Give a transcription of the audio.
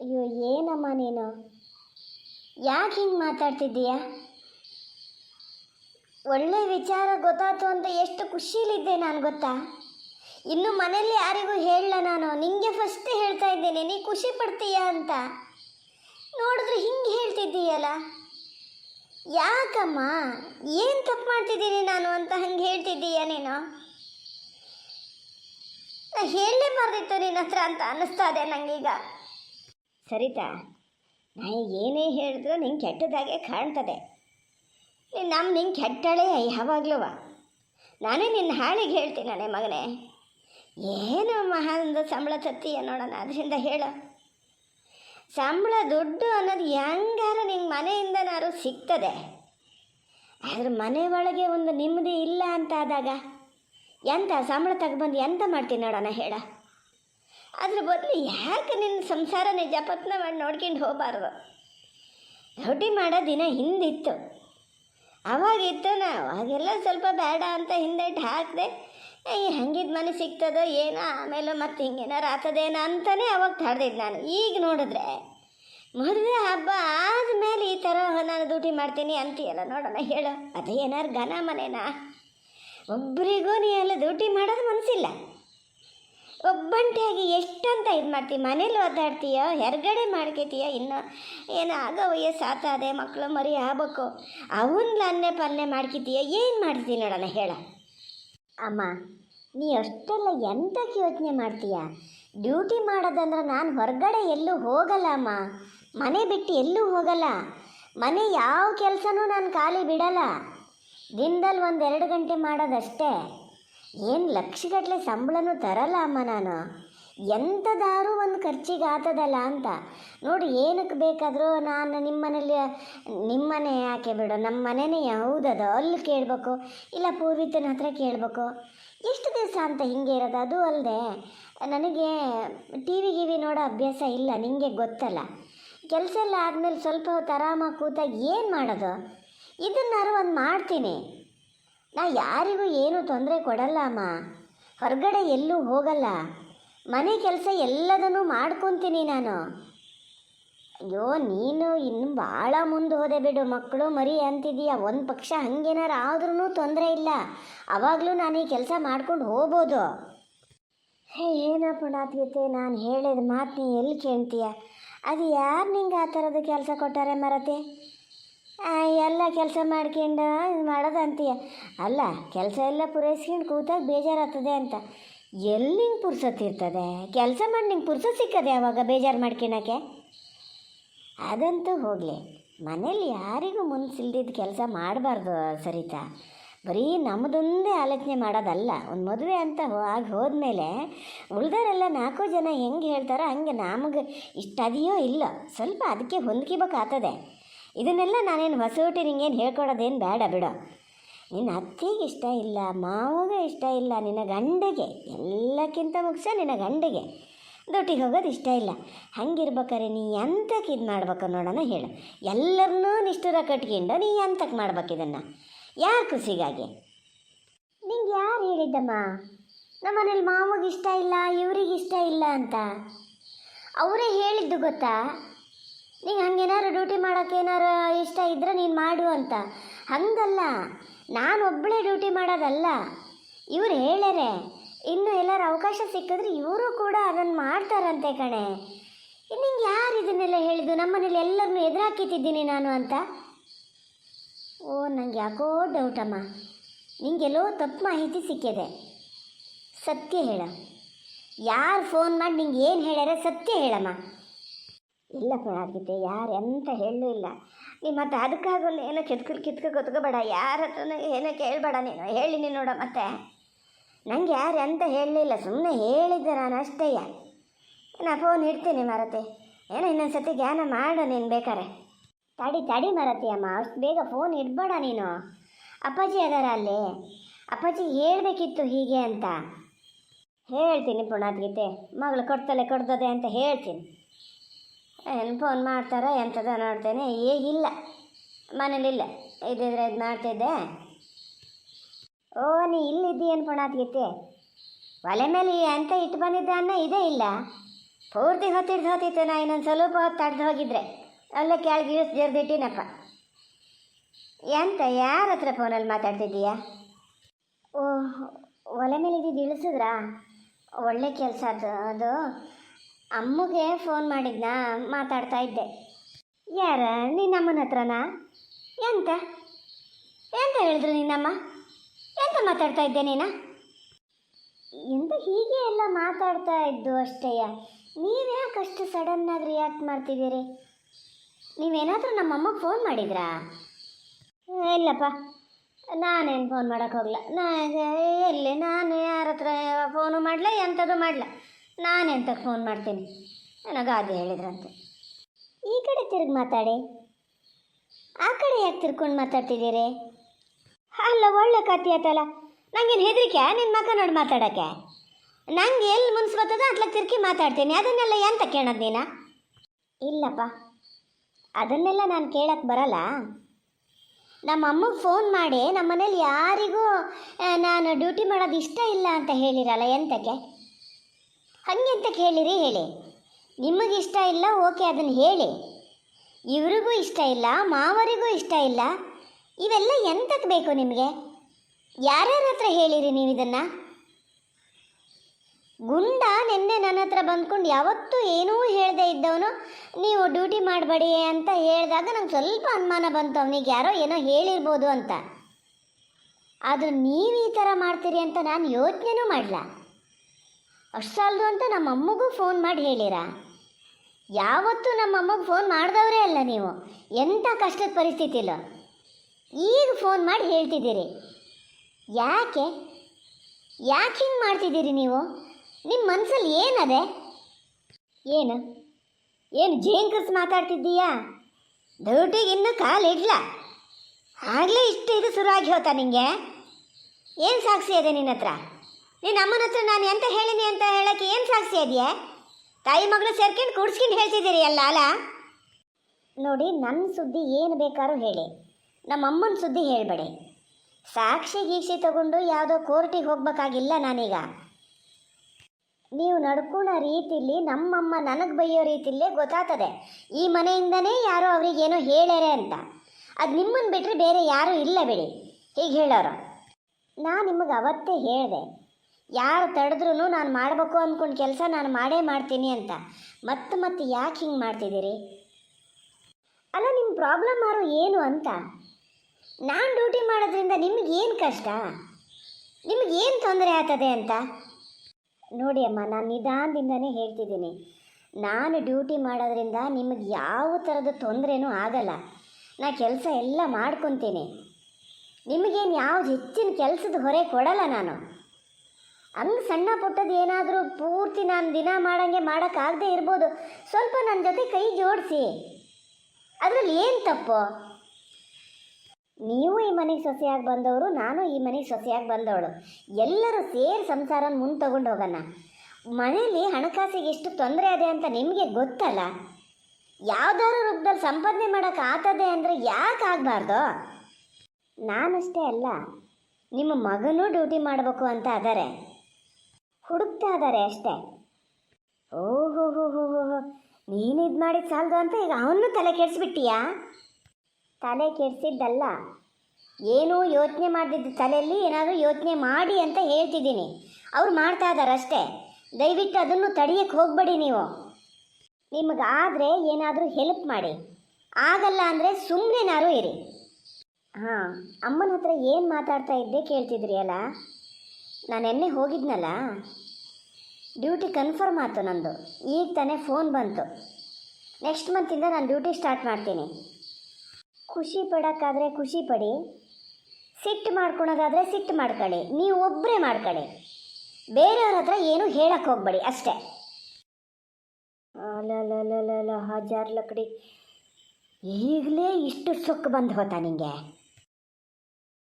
ಅಯ್ಯೋ, ಏನಮ್ಮ ನೀನು? ಯಾಕೆ ಹಿಂಗೆ ಮಾತಾಡ್ತಿದ್ದೀಯ? ಒಳ್ಳೆ ವಿಚಾರ ಗೊತ್ತಾಯ್ತು ಅಂತ ಎಷ್ಟು ಖುಷಿಲಿದ್ದೆ ನಾನು ಗೊತ್ತಾ? ಇನ್ನು ಮನೆಯಲ್ಲಿ ಯಾರಿಗೂ ಹೇಳಲ್ಲ ನಾನು. ನಿಂಗೆ ಫಸ್ಟ್ ಹೇಳ್ತಾ ಇದ್ದೇನೆ. ನೀ ಖುಷಿ ಪಡ್ತೀಯ ಅಂತ. ನೋಡಿದ್ರೆ ಹಿಂಗೆ ಹೇಳ್ತಿದ್ದೀಯಲ್ಲ. ಯಾಕಮ್ಮ? ಏನು ತಪ್ಪು ಮಾಡ್ತಿದ್ದೀನಿ ನಾನು ಅಂತ ಹಂಗೆ ಹೇಳ್ತಿದ್ದೀಯ ನೀನು? ನಾ ಹೇಳಲೇಬಾರ್ದಿತ್ತು ನಿನ್ನ ಹತ್ರ ಅಂತ ಅನ್ನಿಸ್ತಾ ಇದೆ ನನಗೀಗ ಸರಿತಾ ನಾ ಏನೇ ಹೇಳಿದ್ರು ನಿಂಗೆ ಕೆಟ್ಟದಾಗೆ ಕಾಣ್ತದೆ. ನೀನು ನಮ್ಮ ನಿಂಗೆ ಕೆಟ್ಟಳೆ ಯಾವಾಗಲೂ ನಾನೇ ನಿನ್ನ ಹಾಳಿಗೆ ಹೇಳ್ತೀನಿ ನಾನೇ ಮಗನೇ. ಏನು ಮಹಾನಂದ ಸಂಬಳ ತತ್ತೀಯ ನೋಡೋಣ ಅದರಿಂದ ಹೇಳು. ಸಂಬಳ ದುಡ್ಡು ಅನ್ನೋದು ಹೆಂಗಾರ ನಿಂಗೆ ಮನೆಯಿಂದನಾರು ಸಿಗ್ತದೆ. ಆದ್ರೆ ಮನೆ ಒಳಗೆ ಒಂದು ನೆಮ್ಮದಿ ಇಲ್ಲ ಅಂತ ಆದಾಗ ಎಂತ ಸಂಬಳ ತಗೊಬಂದು ಎಂತ ಮಾಡ್ತೀನಿ ನೋಡೋಣ ಹೇಳ. ಅದ್ರ ಬದಲು ಯಾಕೆ ನಿನ್ನ ಸಂಸಾರನೇ ಜಪತ್ನ ಮಾಡಿ ನೋಡ್ಕೊಂಡು ಹೋಗಬಾರ್ದು? ರೊಟ್ಟಿ ಮಾಡೋ ದಿನ ಹಿಂದಿತ್ತು. ಅವಾಗಿತ್ತು ನಾ ಅವಾಗೆಲ್ಲ ಸ್ವಲ್ಪ ಬೇಡ ಅಂತ ಹಿಂದೆಟ್ಟು ಹಾಕಿದೆ ಹಂಗಿದ ಮನೆ ಸಿಗ್ತದೋ ಏನೋ, ಆಮೇಲೆ ಮತ್ತೆ ಹಿಂಗೇನಾರು ಆತದೇನೋ ಅಂತಲೇ ಅವಾಗ ತಡೆದಿದ್ದು ನಾನು. ಈಗ ನೋಡಿದ್ರೆ ಮದುವೆ ಹಬ್ಬ ಆದಮೇಲೆ ಈ ಥರ ನಾನು ಡ್ಯೂಟಿ ಮಾಡ್ತೀನಿ ಅಂತೀಯಲ್ಲ ನೋಡೋಣ ಹೇಳು. ಅದೇ ಏನಾರು ಘನ ಮನೆನಾ? ಒಬ್ಬರಿಗೂ ನೀ ಎಲ್ಲ ಡ್ಯೂಟಿ ಮಾಡೋದು ಮನಸ್ಸಿಲ್ಲ. ಒಬ್ಬಂಟಿಯಾಗಿ ಎಷ್ಟಂತ ಇದು ಮಾಡ್ತೀವಿ ಮನೇಲಿ ಒದ್ದಾಡ್ತೀಯೋ? ಹೊರ್ಗಡೆ ಮಾಡ್ಕೊತೀಯ? ಇನ್ನು ಏನು ಆಗ ವಯಸ್ಸು ಆತಾದೆ ಮಕ್ಕಳು ಮರಿ ಆಗ್ಬೇಕು. ಅವನ್ ಲನ್ನೆ ಪಲ್ಲೆ ಮಾಡ್ಕೊತೀಯ ಏನು ಮಾಡ್ತೀನಿ ನೋಡೋಣ ಹೇಳ. ಅಮ್ಮ, ನೀ ಅಷ್ಟೆಲ್ಲ ಎಂತಕ್ಕೆ ಯೋಚನೆ ಮಾಡ್ತೀಯ? ಡ್ಯೂಟಿ ಮಾಡೋದಂದ್ರೆ ನಾನು ಹೊರಗಡೆ ಎಲ್ಲೂ ಹೋಗಲ್ಲ, ಅಮ್ಮ. ಮನೆ ಬಿಟ್ಟು ಎಲ್ಲೂ ಹೋಗಲ್ಲ. ಮನೆ ಯಾವ ಕೆಲಸನೂ ನಾನು ಖಾಲಿ ಬಿಡಲ್ಲ. ದಿನದಲ್ಲಿ ಒಂದು ಎರಡು ಗಂಟೆ ಮಾಡೋದಷ್ಟೇ. ಏನು ಲಕ್ಷಗಟ್ಟಲೆ ಸಂಬಳನೂ ತರಲ್ಲ ಅಮ್ಮ ನಾನು. ಎಂಥದಾರು ಒಂದು ಖರ್ಚಿಗೆ ಆತದಲ್ಲ ಅಂತ. ನೋಡಿ ಏನಕ್ಕೆ ಬೇಕಾದರೂ ನಾನು ನಿಮ್ಮ ನಿಮ್ಮನೆ ನಿಮ್ಮ ಯಾಕೆ ಬಿಡು ನಮ್ಮ ಮನೆನೇ ಯಾವುದದು ಅಲ್ಲಿ ಕೇಳಬೇಕು, ಇಲ್ಲ ಪೂರ್ವಿತನ ಹತ್ರ ಕೇಳಬೇಕು. ಎಷ್ಟು ದಿವಸ ಅಂತ ಹಿಂಗೆ ಇರೋದು? ಅದು ಅಲ್ಲದೆ ನನಗೆ ಟಿ ವಿ ಗಿವಿ ನೋಡೋ ಅಭ್ಯಾಸ ಇಲ್ಲ ನಿಮಗೆ ಗೊತ್ತಲ್ಲ. ಕೆಲಸ ಎಲ್ಲ ಆದಮೇಲೆ ಸ್ವಲ್ಪ ಹೊತ್ತು ಆರಾಮಾಗಿ ಕೂತಾಗ ಏನು ಮಾಡೋದು? ಇದನ್ನಾರು ಒಂದು ಮಾಡ್ತೀನಿ. ನಾ ಯಾರಿಗೂ ಏನೂ ತೊಂದರೆ ಕೊಡಲ್ಲ, ಅಮ್ಮ. ಹೊರಗಡೆ ಎಲ್ಲೂ ಹೋಗಲ್ಲ. ಮನೆ ಕೆಲಸ ಎಲ್ಲದನ್ನು ಮಾಡ್ಕೊತೀನಿ ನಾನು. ಅಯ್ಯೋ, ನೀನು ಇನ್ನು ಭಾಳ ಮುಂದೆ ಹೋದೆ ಬಿಡು. ಮಕ್ಕಳು ಮರಿ ಅಂತಿದೀಯ. ಒಂದು ಪಕ್ಷ ಹಂಗೇನಾರು ಆದ್ರೂ ತೊಂದರೆ ಇಲ್ಲ. ಅವಾಗಲೂ ನಾನು ಈ ಕೆಲಸ ಮಾಡ್ಕೊಂಡು ಹೋಗ್ಬೋದು. ಹೇ ಏನಪ್ಪ ನಾತ್ಗೀತೆ ನಾನು ಹೇಳಿದ ಮಾತು ನೀ ಎಲ್ಲಿ ಕೇಳ್ತೀಯ? ಅದು ಯಾರು ನಿಂಗೆ ಆ ಥರದ ಕೆಲಸ ಕೊಟ್ಟಾರೆ ಮರತೆ? ಎಲ್ಲ ಕೆಲಸ ಮಾಡ್ಕೊಂಡು ಇದು ಮಾಡೋದಂತೀಯ. ಅಲ್ಲ, ಕೆಲಸ ಎಲ್ಲ ಪೂರೈಸ್ಕೊಂಡು ಕೂತಾಗ ಬೇಜಾರಾಗ್ತದೆ ಅಂತ. ಎಲ್ಲಿ ನಿಂಗೆ ಪುರ್ಸೊತ್ತಿರ್ತದೆ ಕೆಲಸ ಮಾಡಿ ನಿಂಗೆ ಪುರ್ಸತ್ ಸಿಕ್ಕದೆ ಅವಾಗ ಬೇಜಾರು ಮಾಡ್ಕೊಳಕ್ಕೆ? ಅದಂತೂ ಹೋಗಲಿ. ಮನೇಲಿ ಯಾರಿಗೂ ಮುನ್ಸಿಲ್ದಿದ್ದ ಕೆಲಸ ಮಾಡಬಾರ್ದು ಸರಿತಾ. ಬರೀ ನಮ್ಮದೊಂದೇ ಆಲೋಚನೆ ಮಾಡೋದಲ್ಲ. ಒಂದು ಮದುವೆ ಅಂತ ಆಗಿ ಹೋದ್ಮೇಲೆ ಉಳ್ದವರೆಲ್ಲ ನಾಲ್ಕು ಜನ ಹೆಂಗೆ ಹೇಳ್ತಾರೋ ಹಂಗೆ ನಮಗೆ ಇಷ್ಟ ಅದೆಯೋ ಇಲ್ಲ. ಸ್ವಲ್ಪ ಅದಕ್ಕೆ ಹೊಂದ್ಕಿಬೇಕಾಗ್ತದೆ. ಇದನ್ನೆಲ್ಲ ನಾನೇನು ಹೊಸಟಿ ನಿಂಗೇನು ಹೇಳ್ಕೊಡೋದೇನು ಬೇಡ ಬಿಡು. ನಿನ್ನ ಅತ್ತಿಗೆ ಇಷ್ಟ ಇಲ್ಲ, ಮಾವಗೆ ಇಷ್ಟ ಇಲ್ಲ, ನಿನ್ನ ಗಂಡಗೆ, ಎಲ್ಲಕ್ಕಿಂತ ಮುಖ್ಯ ನಿನ್ನ ಗಂಡಗೆ. ದೊಟ್ಟಿಗೆ ಹೋಗೋದು ಇಷ್ಟ ಇಲ್ಲ. ಹಂಗಿರ್ಬೇಕಾರೆ ನೀ ಎಂತಕ್ಕೆ ಇದು ಮಾಡ್ಬೇಕು ನೋಡೋಣ ಹೇಳು. ಎಲ್ಲರನ್ನೂ ನಿಷ್ಠುರ ಕಟ್ಕೊಂಡು ನೀ ಎಂತಕ್ಕೆ ಮಾಡ್ಬೇಕು ಇದನ್ನು? ಯಾರ ಖುಷಿಗಾಗಿ? ನಿಂಗೆ ಯಾರು ಹೇಳಿದ್ದಮ್ಮ? ನಮ್ಮನೇಲಿ ಮಾವಗೆ ಇಷ್ಟ ಇಲ್ಲ, ಇವ್ರಿಗೆ ಇಷ್ಟ ಇಲ್ಲ ಅಂತ. ಅವರೇ ಹೇಳಿದ್ದು ಗೊತ್ತಾ? ನಿಂಗೆ ಹಂಗೇನಾರು ಡ್ಯೂಟಿ ಮಾಡೋಕೆ ಏನಾರು ಇಷ್ಟ ಇದ್ದರೆ ನೀನು ಮಾಡು ಅಂತ. ಹಂಗಲ್ಲ. ನಾನು ಒಬ್ಬಳೇ ಡ್ಯೂಟಿ ಮಾಡೋದಲ್ಲ. ಇವ್ರು ಹೇಳ್ಯಾರೆ, ಇನ್ನು ಎಲ್ಲರ ಅವಕಾಶ ಸಿಕ್ಕಿದ್ರೆ ಇವರು ಕೂಡ ಅದನ್ನು ಮಾಡ್ತಾರಂತೆ ಕಣೆ. ನಿಂಗೆ ಯಾರು ಇದನ್ನೆಲ್ಲ ಹೇಳಿದ್ದು? ನಮ್ಮನೇಲಿ ಎಲ್ಲರನ್ನೂ ಎದುರಾಕಿತಿದ್ದೀನಿ ನಾನು ಅಂತ. ಓ, ನಂಗೆ ಯಾಕೋ ಡೌಟಮ್ಮ ನಿಂಗೆಲ್ಲೋ ತಪ್ಪು ಮಾಹಿತಿ ಸಿಕ್ಕಿದೆ. ಸತ್ಯ ಹೇಳ. ಯಾರು ಫೋನ್ ಮಾಡಿ ನಿಂಗೆ ಏನು ಹೇಳ್ಯಾರ ಸತ್ಯ ಹೇಳಮ್ಮ. ಇಲ್ಲ ಪುಣಾಗಿದ್ದೆ ಯಾರು ಎಂತ ಹೇಳೂ ಇಲ್ಲ. ನೀ ಮತ್ತೆ ಅದಕ್ಕಾಗಲ್ಲ ಏನೋ ಕಿತ್ಕ ಕಿತ್ಕ ಗೊತ್ಕೋಬೇಡ, ಯಾರ ಹತ್ರನೂ ಏನೋ ಕೇಳಬೇಡ ನೀನು. ಹೇಳಿ ನೀನು ನೋಡ ಮತ್ತೆ. ನನಗೆ ಯಾರು ಎಂತ ಹೇಳಲಿಲ್ಲ ಸುಮ್ಮನೆ ಹೇಳಿದ್ದೆ ನಾನು ಅಷ್ಟೇ. ನಾನು ಫೋನ್ ಇಡ್ತೀನಿ ಮಾರತಿ. ಏನೋ ಇನ್ನೊಂದು ಸತಿ ಜ್ಞಾನ ಮಾಡು ನೀನು ಬೇಕಾರೆ. ತಡಿ ತಡಿ ಮಾರತಿ ಅಮ್ಮ, ಅಷ್ಟು ಬೇಗ ಫೋನ್ ಇಡಬೇಡ ನೀನು. ಅಪ್ಪಾಜಿ ಅದಾರ ಅಲ್ಲಿ. ಅಪ್ಪಾಜಿ ಹೇಳಬೇಕಿತ್ತು ಹೀಗೆ ಅಂತ. ಹೇಳ್ತೀನಿ ಪುಣಾದ್ಗೀತೆ ಮಗಳು ಕೊಡ್ತಲೆ ಕೊಡ್ತದೆ ಅಂತ ಹೇಳ್ತೀನಿ. ಏನು ಫೋನ್ ಮಾಡ್ತಾರ ಎಂಥದ ನೋಡ್ತೇನೆ. ಈಗಿಲ್ಲ ಮನೇಲಿಲ್ಲ ಇದ್ರೆ ಇದು ಮಾಡ್ತಿದ್ದೆ. ಓ, ನೀ ಇಲ್ಲಿದ್ದೀಯೇನು ಪುಣಾತ್ಗೀತೆ ಒಲೆ ಮೇಲೆ ಎಂತ ಇಟ್ಟು ಬಂದಿದ್ದ ಅನ್ನ ಇದೇ ಇಲ್ಲ? ಪೂರ್ತಿ ಹೊತ್ತಿಡ್ದು ಹೋತಿತ್ತು ನಾ, ಇನ್ನೊಂದು ಸ್ವಲ್ಪ ಹೊತ್ತು ತಡ್ದು ಹೋಗಿದ್ರೆ. ಅಲ್ಲೇ ಕೆಳಗೆ ಇಳಿಸ್ ಜರ್ದಿಟ್ಟಿನಪ್ಪ ಎಂತ, ಯಾರ ಹತ್ರ ಫೋನಲ್ಲಿ ಮಾತಾಡ್ತಿದ್ದೀಯಾ? ಓ ಒಲೆ ಮೇಲೆ ಇದ್ದಿದ್ದು ಇಳಿಸಿದ್ರಾ? ಒಳ್ಳೆ ಕೆಲಸ ಅದು ಅದು. ಅಮ್ಮಗೆ ಫೋನ್ ಮಾಡಿದ್ನಾ? ಮಾತಾಡ್ತಾ ಇದ್ದೆ. ಯಾರ? ನಿನ್ನಮ್ಮನ ಹತ್ರನಾ? ಎಂತ? ಎಂತ ಹೇಳಿದ್ರು ನಿನ್ನಮ್ಮ? ಎಂತ ಮಾತಾಡ್ತಾ ಇದ್ದೆ ನೀನು? ಎಂತ ಹೀಗೆ ಎಲ್ಲ ಮಾತಾಡ್ತಾ ಇದ್ದು ಅಷ್ಟೇಯ? ಅಷ್ಟು ಸಡನ್ನಾಗಿ ರಿಯಾಕ್ಟ್ ಮಾಡ್ತಿದ್ದೀರಿ? ನೀವೇನಾದರೂ ನಮ್ಮಮ್ಮಗೆ ಫೋನ್ ಮಾಡಿದ್ರಾ? ಇಲ್ಲಪ್ಪ, ನಾನೇನು ಫೋನ್ ಮಾಡೋಕ್ಕೆ ಹೋಗಲ್ಲ ನಾ, ಎಲ್ಲಿ, ನಾನು ಯಾರ ಹತ್ರ ಫೋನು ಮಾಡಲ ಎಂಥದ್ದು ಮಾಡಲ. ನಾನೆಂತಕ್ಕೆ ಫೋನ್ ಮಾಡ್ತೀನಿ. ನನಗೆ ಅದು ಹೇಳಿದ್ರಂತೆ. ಈ ಕಡೆ ತಿರುಗಿ ಮಾತಾಡಿ. ಆ ಕಡೆ ಯಾಕೆ ತಿರ್ಕೊಂಡು ಮಾತಾಡ್ತಿದ್ದೀರಿ? ಅಲ್ಲ, ಒಳ್ಳೆ ಕತ್ತಿ ಆಯ್ತಲ್ಲ. ನಂಗೇನು ಹೆದರಿಕೆ? ನಿನ್ನ ಮಗ ನೋಡಿ ಮಾತಾಡೋಕ್ಕೆ. ನಂಗೆ ಎಲ್ಲಿ ಮುನ್ಸು ಬರ್ತದ ಅತ್ಲಕ್ಕೆ ತಿರ್ಗಿ ಮಾತಾಡ್ತೀನಿ. ಅದನ್ನೆಲ್ಲ ಎಂತ ಕೇಳೋದು ನೀನು? ಇಲ್ಲಪ್ಪ. ಅದನ್ನೆಲ್ಲ ನಾನು ಕೇಳಕ್ಕೆ ಬರಲ್ಲ. ನಮ್ಮ ಅಮ್ಮಗೆ ಫೋನ್ ಮಾಡಿ ನಮ್ಮ ಮನೇಲಿ ಯಾರಿಗೂ ನಾನು ಡ್ಯೂಟಿ ಮಾಡೋದು ಇಷ್ಟ ಇಲ್ಲ ಅಂತ ಹೇಳಿರಲ್ಲ ಎಂತಕ್ಕೆ? ಹಂಗೆಂತ ಕೇಳಿರಿ, ಹೇಳಿ. ನಿಮಗೆ ಇಷ್ಟ ಇಲ್ಲ, ಓಕೆ, ಅದನ್ನು ಹೇಳಿ. ಇವರಿಗೂ ಇಷ್ಟ ಇಲ್ಲ, ಮಾವರಿಗೂ ಇಷ್ಟ ಇಲ್ಲ, ಇವೆಲ್ಲ ಎಂತಕ್ಕೆ ಬೇಕು ನಿಮಗೆ? ಯಾರ್ಯಾರ ಹತ್ರ ಹೇಳಿರಿ ನೀವು ಇದನ್ನು? ಗುಂಡ ನಿನ್ನೆ ನನ್ನ ಹತ್ರ ಬಂದ್ಕೊಂಡು ಯಾವತ್ತೂ ಏನೂ ಹೇಳದೆ ಇದ್ದವನು, ನೀವು ಡ್ಯೂಟಿ ಮಾಡಬೇಡಿ ಅಂತ ಹೇಳಿದಾಗ ನಂಗೆ ಸ್ವಲ್ಪ ಅನುಮಾನ ಬಂತು, ಅವನಿಗೆ ಯಾರೋ ಏನೋ ಹೇಳಿರ್ಬೋದು ಅಂತ. ಆದರೂ ನೀವು ಈ ಥರ ಮಾಡ್ತೀರಿ ಅಂತ ನಾನು ಯೋಚನೆನೂ ಮಾಡಲ? ಅಷ್ಟು ಸಾಲದು ಅಂತ ನಮ್ಮ ಅಮ್ಮಗೂ ಫೋನ್ ಮಾಡಿ ಹೇಳಿರಾ? ಯಾವತ್ತೂ ನಮ್ಮ ಅಮ್ಮಗೆ ಫೋನ್ ಮಾಡಿದವರೇ ಅಲ್ಲ ನೀವು. ಎಂಥ ಕಷ್ಟದ ಪರಿಸ್ಥಿತಿಲ್ಲ ಈಗ ಫೋನ್ ಮಾಡಿ ಹೇಳ್ತಿದ್ದೀರಿ. ಯಾಕೆ? ಯಾಕೆ ಹಿಂಗೆ ಮಾಡ್ತಿದ್ದೀರಿ ನೀವು? ನಿಮ್ಮ ಮನಸ್ಸಲ್ಲಿ ಏನದೆ? ಏನು? ಏನು ಜೇಂಕರ್ಸ್ ಮಾತಾಡ್ತಿದ್ದೀಯಾ? ಡ್ಯೂಟಿಗೆ ಇನ್ನೂ ಕಾಲು ಇಡ್ಲ ಆಗಲೇ ಇಷ್ಟು ಇದು ಶುರುವಾಗಿ ಹೋತಾ ನಿಮಗೆ ಏನು ಸಾಕ್ಷಿ ಇದೆ ನಿನ್ನ ಹತ್ರ ನಿನ್ನ ಅಮ್ಮನ ಹತ್ರ ನಾನು ಎಂತ ಹೇಳಿನಿ ಅಂತ ಹೇಳೋಕ್ಕೆ ಏನು ಸಾಕ್ಷಿ ಇದೆಯಾ? ತಾಯಿ ಮಗಳು ಸೇರ್ಕೊಂಡು ಕೂಡ್ಸ್ಕೊಂಡು ಹೇಳ್ತಿದ್ದೀರಿ ಅಲ್ಲ ಅಲ್ಲ? ನೋಡಿ ನನ್ನ ಸುದ್ದಿ ಏನು ಬೇಕಾದ್ರೂ ಹೇಳಿ. ನಮ್ಮ ಅಮ್ಮನ ಸುದ್ದಿ ಹೇಳಬೇಡಿ. ಸಾಕ್ಷಿ ಗೀಕ್ಷಿ ತಗೊಂಡು ಯಾವುದೋ ಕೋರ್ಟಿಗೆ ಹೋಗ್ಬೇಕಾಗಿಲ್ಲ ನಾನೀಗ. ನೀವು ನಡ್ಕೊಳ್ಳೋ ರೀತಿಲಿ ನಮ್ಮಮ್ಮ ನನಗೆ ಬೈಯೋ ರೀತಿಲೇ ಗೊತ್ತಾಗ್ತದೆ. ಈ ಮನೆಯಿಂದನೇ ಯಾರೋ ಅವ್ರಿಗೇನೋ ಹೇಳ್ಯಾರೆ ಅಂತ. ಅದು ನಿಮ್ಮನ್ನು ಬಿಟ್ಟರೆ ಬೇರೆ ಯಾರೂ ಇಲ್ಲ ಬಿಡಿ. ಹೀಗೆ ಹೇಳೋರು. ನಾನು ನಿಮಗೆ ಅವತ್ತೇ ಹೇಳಿದೆ. ಯಾರು ತಡೆದ್ರೂ ನಾನು ಮಾಡಬೇಕು ಅಂದ್ಕೊಂಡು ಕೆಲಸ ನಾನು ಮಾಡೇ ಮಾಡ್ತೀನಿ ಅಂತ. ಮತ್ತೆ ಮತ್ತೆ ಯಾಕೆ ಹಿಂಗೆ ಮಾಡ್ತಿದ್ದೀರಿ? ಅಲ್ಲ ನಿಮ್ಮ ಪ್ರಾಬ್ಲಮ್ ಆರು ಏನು ಅಂತ? ನಾನು ಡ್ಯೂಟಿ ಮಾಡೋದ್ರಿಂದ ನಿಮಗೇನು ಕಷ್ಟ? ನಿಮಗೇನು ತೊಂದರೆ ಆಗ್ತದೆ ಅಂತ? ನೋಡಿ ಅಮ್ಮ, ನಾನು ನಿಧಾನದಿಂದನೇ ಹೇಳ್ತಿದ್ದೀನಿ. ನಾನು ಡ್ಯೂಟಿ ಮಾಡೋದ್ರಿಂದ ನಿಮಗೆ ಯಾವ ಥರದ ತೊಂದರೆನೂ ಆಗಲ್ಲ. ನಾ ಕೆಲಸ ಎಲ್ಲ ಮಾಡ್ಕೊತೀನಿ. ನಿಮಗೇನು ಯಾವ್ದು ಹೆಚ್ಚಿನ ಕೆಲಸದ ಹೊರೆ ಕೊಡಲ್ಲ ನಾನು. ಹಂಗೆ ಸಣ್ಣ ಪುಟ್ಟದ್ದು ಏನಾದರೂ ಪೂರ್ತಿ ನಾನು ದಿನ ಮಾಡೋಂಗೆ ಮಾಡೋಕ್ಕಾಗದೇ ಇರ್ಬೋದು. ಸ್ವಲ್ಪ ನನ್ನ ಜೊತೆ ಕೈ ಜೋಡಿಸಿ. ಅದರಲ್ಲಿ ಏನು ತಪ್ಪು? ನೀವು ಈ ಮನೆಗೆ ಸೊಸೆಯಾಗಿ ಬಂದವರು, ನಾನು ಈ ಮನೆಗೆ ಸೊಸೆಯಾಗಿ ಬಂದವಳು. ಎಲ್ಲರೂ ಸೇರಿ ಸಂಸಾರನ ಮುಂದೆ ತಗೊಂಡು ಹೋಗೋಣ. ಮನೇಲಿ ಹಣಕಾಸಿಗೆ ಎಷ್ಟು ತೊಂದರೆ ಇದೆ ಅಂತ ನಿಮಗೆ ಗೊತ್ತಲ್ಲ? ಯಾವ್ದಾದ್ರು ರೂಪದಲ್ಲಿ ಸಂಪಾದನೆ ಮಾಡೋಕೆ ಆತದೆ ಅಂದರೆ ಯಾಕೆ ಆಗಬಾರ್ದು? ನಾನಷ್ಟೇ ಅಲ್ಲ, ನಿಮ್ಮ ಮಗನೂ ಡ್ಯೂಟಿ ಮಾಡಬೇಕು ಅಂತ ಅದಾರೆ. ಹುಡುಕ್ತಾ ಇದ್ದಾರೆ ಅಷ್ಟೇ. ಓಹೋ, ಹೋ ಹೋ ಹೋ ಹೋ. ನೀನು ಇದು ಮಾಡಿದ ಸಾಲದು ಅಂತ ಈಗ ಅವನು ತಲೆ ಕೆಡಿಸ್ಬಿಟ್ಟಿಯಾ? ತಲೆ ಕೆಡಿಸಿದ್ದಲ್ಲ. ಏನೂ ಯೋಚನೆ ಮಾಡಿದ್ದು ತಲೆಯಲ್ಲಿ ಏನಾದರೂ ಯೋಚನೆ ಮಾಡಿ ಅಂತ ಹೇಳ್ತಿದ್ದೀನಿ. ಅವ್ರು ಮಾಡ್ತಾ ಇದ್ದಾರೆ ಅಷ್ಟೇ. ದಯವಿಟ್ಟು ಅದನ್ನು ತಡೆಯಕ್ಕೆ ಹೋಗಬೇಡಿ ನೀವು. ನಿಮಗಾದರೆ ಏನಾದರೂ ಹೆಲ್ಪ್ ಮಾಡಿ. ಆಗಲ್ಲ ಅಂದರೆ ಸುಮ್ಮನೆನಾರು ಇರಿ. ಹಾಂ, ಅಮ್ಮನ ಹತ್ರ ಏನು ಮಾತಾಡ್ತಾ ಇದ್ದೆ ಕೇಳ್ತಿದ್ರಿ ಅಲ್ಲ? ನಾನು ಎನ್ನೆ ಹೋಗಿದ್ನಲ್ಲ ಡ್ಯೂಟಿ ಕನ್ಫರ್ಮ್ ಆಯಿತು ನಂದು. ಈಗ ತಾನೇ ಫೋನ್ ಬಂತು. ನೆಕ್ಸ್ಟ್ ಮಂತಿಂದ ನಾನು ಡ್ಯೂಟಿ ಸ್ಟಾರ್ಟ್ ಮಾಡ್ತೀನಿ. ಖುಷಿ ಪಡೋಕ್ಕಾದರೆ ಖುಷಿ ಪಡಿ ಸಿಟ್ಟು ಮಾಡ್ಕೊಳೋದಾದರೆ ಸಿಟ್ಟು ಮಾಡ್ಕೊಳ್ಳಿ. ನೀವು ಒಬ್ಬರೇ ಮಾಡ್ಕೊಳ್ಳಿ. ಬೇರೆಯವ್ರ ಹತ್ರ ಏನೂ ಹೇಳಕ್ಕೆ ಹೋಗ್ಬೇಡಿ, ಅಷ್ಟೇ. ಲ ಹಜಾರ್ ಲಕಡಿ ಈಗಲೇ ಇಷ್ಟು ಸೊಕ್ಕು ಬಂದು ಹೋತಾ ನಿಂಗೆ?